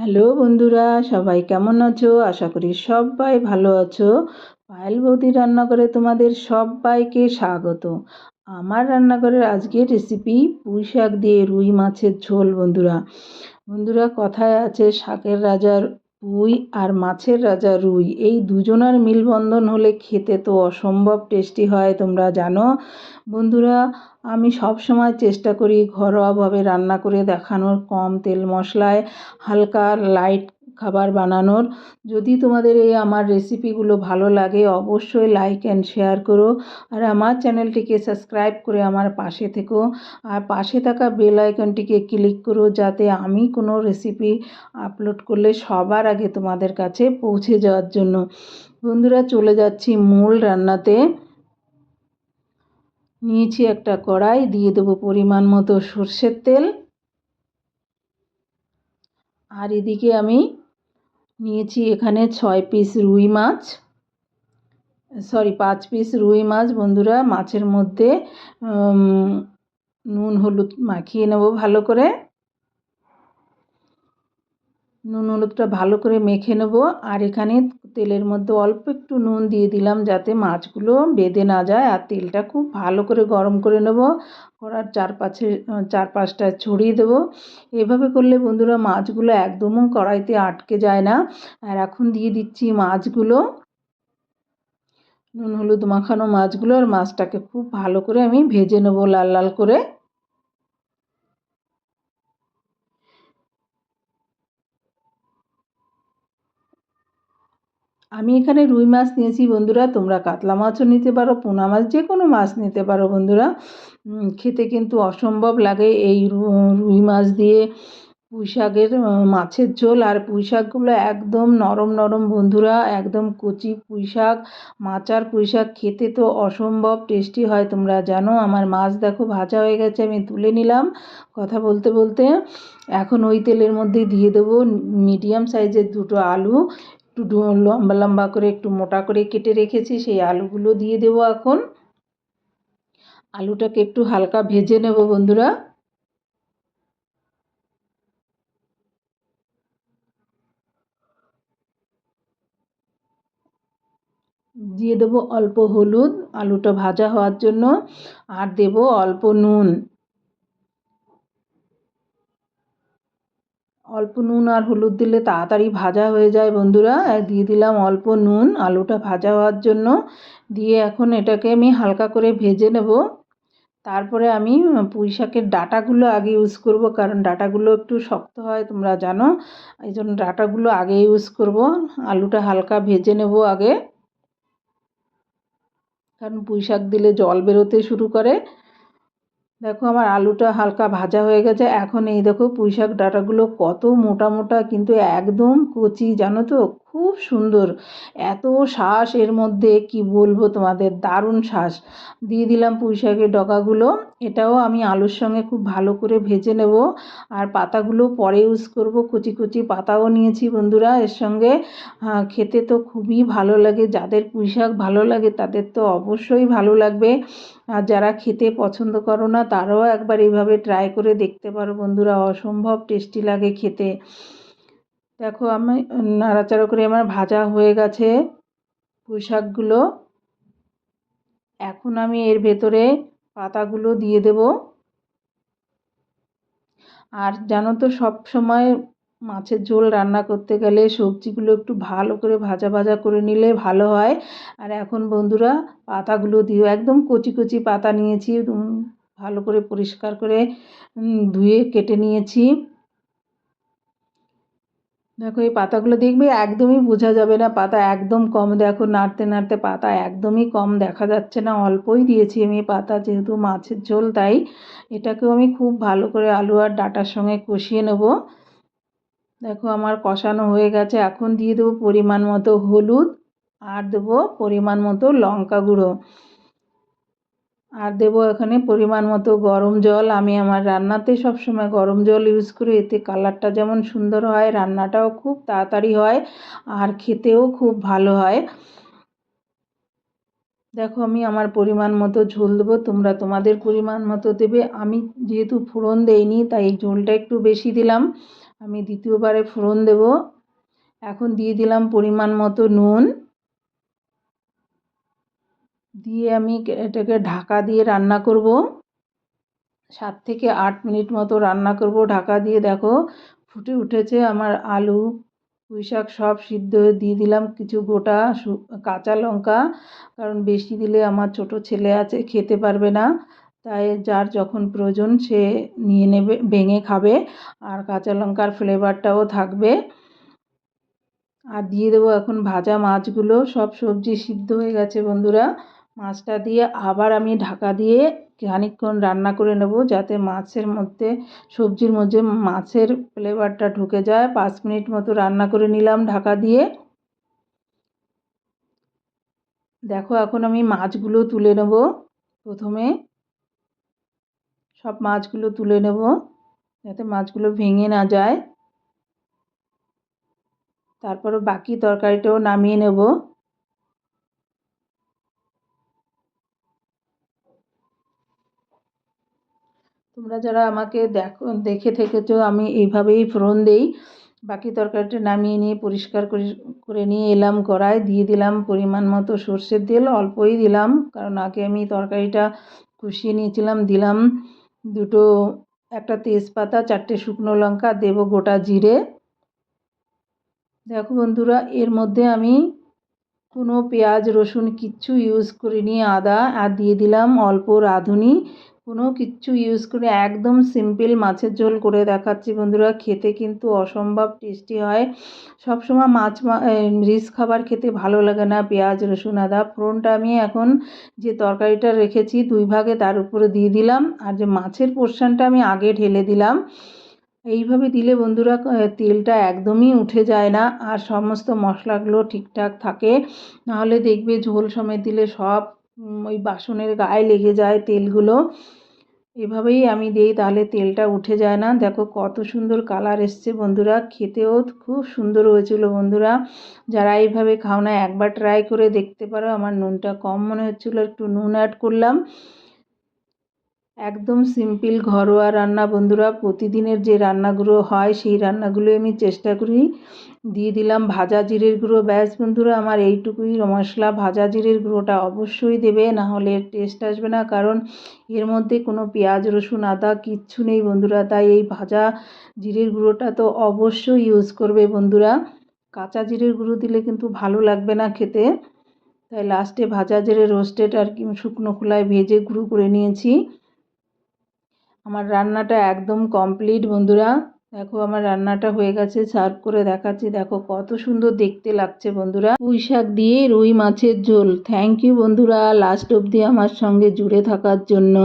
Hello বন্ধুরা, সবাই কেমন আছো? আশা করি সবাই ভালো আছো। পায়েল বৌদি রান্নাঘরে তোমাদের সবাইকে স্বাগত। আমার রান্নাঘরের আজকের রেসিপি পুঁই শাক দিয়ে রুই মাছের ঝোল বন্ধুরা। বন্ধুরা, কথায় আছে, শাকের রাজার পুঁই আর মাছের রাজা রুই, এই দুজনার মিলবন্ধন হলে খেতে তো অসম্ভব টেস্টি হয় তোমরা জানো। বন্ধুরা, আমি সব সময় চেষ্টা করি ঘরোয়াভাবে রান্না করে দেখানোর কম তেল মশলায়, হালকা লাইট খাবার বানানোর। যদি তোমাদের এই আমার রেসিপিগুলো ভালো লাগে, অবশ্যই লাইক অ্যান্ড শেয়ার করো। আর আমার চ্যানেলটিকে সাবস্ক্রাইব করে আমার পাশে থেকো। আর পাশে থাকা বেল আইকনটিকে ক্লিক করো যাতে আমি কোনো রেসিপি আপলোড করলে সবার আগে তোমাদের কাছে পৌঁছে যাওয়ার জন্য। বন্ধুরা, চলে যাচ্ছি মূল রান্নাতে। নিয়েছি একটা কড়াই, দিয়ে দেবো পরিমাণ মতো সর্ষের তেল। আর এদিকে আমি নিয়েছি এখানে ছয় পিস রুই মাছ। সরি পাঁচ পিস রুই মাছ। বন্ধুরা, মাছের মধ্যে নুন, হলুদ মাখিয়ে নেব ভালো করে। নুন হলুদটা ভালো করে মেখে নেব। আর এখানে তেলের মধ্যে অল্প একটু নুন দিয়ে দিলাম যাতে মাছগুলো বেঁধে না যায়। আর তেলটা খুব ভালো করে গরম করে নেব। করার চারপাশে, চারপাশটা ছড়িয়ে দেবো। এভাবে করলে বন্ধুরা মাছগুলো একদমও কড়াইতে আটকে যায় না। আর এখন দিয়ে দিচ্ছি মাছগুলো। নুন হলুদ মাখানো মাছগুলো আর মাছটাকে খুব ভালো করে আমি ভেজে নেব লাল লাল করে। আমি এখানে রুই মাছ নিয়েছি বন্ধুরা, তোমরা কাতলা মাছও নিতে পারো, পোনা মাছ যে কোনো মাছ নিতে পারো বন্ধুরা। খেতে কিন্তু অসম্ভব লাগে এই রুই মাছ দিয়ে পুঁই শাকের মাছের ঝোল। আর পুঁই শাকগুলো একদম নরম নরম বন্ধুরা, একদম কচি পুঁই শাক, মাচার পুঁই শাক খেতে তো অসম্ভব টেস্টি হয়, তোমরা জানো। আমার মাছ দেখো ভাজা হয়ে গেছে, আমি তুলে নিলাম কথা বলতে বলতে। এখন ওই তেলের মধ্যে দিয়ে দেবো মিডিয়াম সাইজের দুটো আলু একটু লম্বা লম্বা করে একটু মোটা করে কেটে রেখেছি, সেই আলুগুলো দিয়ে দেব এখন। আলুটাকে একটু হালকা ভেজে নেব বন্ধুরা। দিয়ে দেবো অল্প হলুদ, আলুটা ভাজা হওয়ার জন্য। আর দেব অল্প নুন। অল্প নুন আর হলুদ দিলে তাড়াতাড়ি ভাজা হয়ে যায়, বন্ধুরা। দিয়ে দিলাম অল্প নুন। আলুটা ভাজা হওয়ার জন্য দিয়ে এখন এটাকে আমি হালকা করে ভেজে নেব। তারপরে আমি পুঁই শাকের ডাটাগুলো আগে ইউজ করব, কারণ ডাটাগুলো একটু শক্ত হয়, তোমরা জানো। এই জন্য ডাটাগুলো আগে ইউজ করব। আলুটা হালকা ভেজে নেব আগে। কারণ পুঁই শাক দিলে জল বেরোতে শুরু করে। দেখো আমার আলুটা হালকা ভাজা হয়ে গেছে। এখন এই দেখো পুঁই শাক ডাঁটাগুলো কত মোটা মোটা, কিন্তু একদম কচি, জানো তো? খুব সুন্দর। এত শ্বাস এর মধ্যে কি বলব তোমাদের? দারুণ শ্বাস দিয়ে দিলাম পুঁই শাকের ডগাগুলো। এটাও আমি আলুর সঙ্গে খুব ভালো করে ভেজে নেব। আর পাতাগুলো পরে ইউজ করব। কচি কচি পাতাও নিয়েছি বন্ধুরা। এর সঙ্গে খেতে তো খুবই ভালো লাগে। যাদের পুঁই শাক ভালো লাগে তাদের তো অবশ্যই ভালো লাগবে। আর যারা খেতে পছন্দ করো না তারাও একবার এইভাবে ট্রাই করে দেখতে পারো বন্ধুরা। অসম্ভব টেস্টি লাগে খেতে। দেখো আমি নাড়াচাড়া করে আমার ভাজা হয়ে গেছে পুঁই শাকগুলো এখন আমি এর ভেতরে পাতাগুলো দিয়ে দেব। আর জানো তো সব সময় মাছের ঝোল রান্না করতে গেলে সবজিগুলো একটু ভালো করে ভাজা ভাজা করে নিলে ভালো হয়। আর এখন বন্ধুরা পাতাগুলো দিও একদম কচি কচি পাতা নিয়েছি ভালো করে পরিষ্কার করে ধুয়ে কেটে নিয়েছি। দেখো, এই পাতাগুলো দেখবে একদমই বোঝা যাবে না, পাতা একদম কম। দেখো, নাড়তে নাড়তে পাতা একদমই কম দেখা যাচ্ছে না, অল্পই দিয়েছি আমি পাতা, যেহেতু মাছের ঝোল, তাই এটাকেও আমি খুব ভালো করে আলু আর ডাটার সঙ্গে কষিয়ে নেব। দেখো, আমার কষানো হয়ে গেছে। এখন দিয়ে দেবো পরিমাণ মতো হলুদ আর দেবো পরিমাণ মতো লঙ্কা গুঁড়ো। আর দেব এখানে পরিমাণ মতো গরম জল। আমি আমার রান্নাতে সবসময় গরম জল ইউজ করি, এতে কালারটা যেমন সুন্দর হয়, রান্নাটাও খুব তাড়াতাড়ি হয় আর খেতেও খুব ভালো হয়। দেখো, আমি আমার পরিমাণ মতো ঝোল দেবো, তোমরা তোমাদের পরিমাণ মতো দেবে। আমি যেহেতু ফোড়ন দেইনি, তাই ঝোলটা একটু বেশি দিলাম। আমি দ্বিতীয়বারে ফোড়ন দেব। এখন দিয়ে দিলাম পরিমাণ মতো নুন। দিয়ে আমি এটাকে ঢাকা দিয়ে রান্না করব। সাত থেকে আট মিনিট মতো রান্না করব। ঢাকা দিয়ে দেখো ফুটে উঠেছে আমার আলু, পুঁই শাক সব সিদ্ধ দিয়ে দিলাম কিছু গোটা কাঁচা লঙ্কা। কারণ বেশি দিলে আমার ছোট ছেলে আছে, খেতে পারবে না। তাই যার যখন প্রয়োজন সে নিয়ে নেবে, ভেঙে খাবে। আর কাঁচা লঙ্কার ফ্লেভারটাও থাকবে। আর দিয়ে দেবো এখন ভাজা মাছগুলো। সব সবজি সিদ্ধ হয়ে গেছে বন্ধুরা। মাছটা দিয়ে আবার আমি ঢাকা দিয়ে খানিকক্ষণ রান্না করে নেব, যাতে মাছের মধ্যে, সবজির মধ্যে মাছের ফ্লেভারটা ঢুকে যায়। পাঁচ মিনিট মতো রান্না করে নিলাম ঢাকা দিয়ে। দেখো, এখন আমি মাছগুলো তুলে নেব প্রথমে। সব মাছগুলো তুলে নেব, যাতে মাছগুলো ভেঙে না যায়। তারপরে বাকি তরকারিটাও নামিয়ে নেব। তোমরা যারা আমাকে দেখো, দেখে থেকেছো, আমি এইভাবেই ফোড়ন দেই। বাকি তরকারিটা নামিয়ে নিয়ে পরিষ্কার করে নিয়ে এলাম কড়াই দিয়ে দিলাম পরিমাণ মতো সর্ষের তেল, অল্পই দিলাম, কারণ আগে আমি তরকারিটা কষিয়ে নিয়েছিলাম। দিলাম দুটো, একটা তেজপাতা, চারটে শুকনো লঙ্কা, দেব গোটা জিরে। দেখো বন্ধুরা, এর মধ্যে আমি কোনো পেঁয়াজ, রসুন কিচ্ছু ইউজ করিনি, আদা, আর দিয়ে দিলাম অল্প রাঁধুনি। কোনো কিচ্ছু ইউজ করে একদম সিম্পল মাছের ঝোল করে দেখাচ্ছি বন্ধুরা। খেতে কিন্তু অসম্ভব টেস্টি হয়। সবসময় মাছ রিচ খাবার খেতে ভালো লাগে না। পেঁয়াজ, রসুন, আদা, ফোড়নটা আমি এখন যে তরকারিটা রেখেছি দুই ভাগে তার উপরে দিয়ে দিলাম। আর যে মাছের পোর্শনটা আমি আগে ঢেলে দিলাম, এইভাবে দিলে বন্ধুরা তেলটা একদমই উঠে যায় না। আর সমস্ত মশলাগুলো ঠিকঠাক থাকে। নাহলে দেখবে ঝোল সমেত দিলে সব ওই বাসনের গায়ে লেগে যায় তেলগুলো। এভাবেই আমি দিই, তাহলে তেলটা উঠে যায় না। দেখো কত সুন্দর কালার এসছে বন্ধুরা, খেতেও খুব সুন্দর হয়েছিল বন্ধুরা। যারা এইভাবে খাও না, একবার ট্রাই করে দেখতে পারো, আমার নুনটা কম মনে হচ্ছিল, একটু নুন অ্যাড করলাম। একদম সিম্পল ঘরোয়া রান্না। বন্ধুরা, প্রতিদিনের যে রান্নাগুলো হয়, সেই রান্নাগুলো আমি চেষ্টা করি। দিয়ে দিলাম ভাজা জিরের গুঁড়ো। ব্যাস বন্ধুরা, আমার এইটুকুই মশলা। ভাজা জিরের গুঁড়োটা অবশ্যই দেবে, না হলে টেস্ট আসবে না। কারণ এর মধ্যে কোনো পেঁয়াজ, রসুন, আদা কিচ্ছু নেই বন্ধুরা। তাই এই ভাজা জিরের গুঁড়োটা তো অবশ্যই ইউজ করবে বন্ধুরা। কাঁচা জিরের গুঁড়ো দিলে কিন্তু ভালো লাগবে না খেতে। তাই লাস্টে ভাজা জিরে রোস্টেড আর কি শুকনো খোলায় ভেজে গুঁড়ো করে নিয়েছি। আমার রান্নাটা একদম কমপ্লিট বন্ধুরা। দেখো আমার রান্নাটা হয়ে গেছে, সার্ভ করে দেখাচ্ছি। দেখো কত সুন্দর দেখতে লাগছে বন্ধুরা। পুঁই শাক দিয়ে রুই মাছের ঝোল। থ্যাংক ইউ বন্ধুরা লাস্ট অব্দি আমার সঙ্গে জুড়ে থাকার জন্য।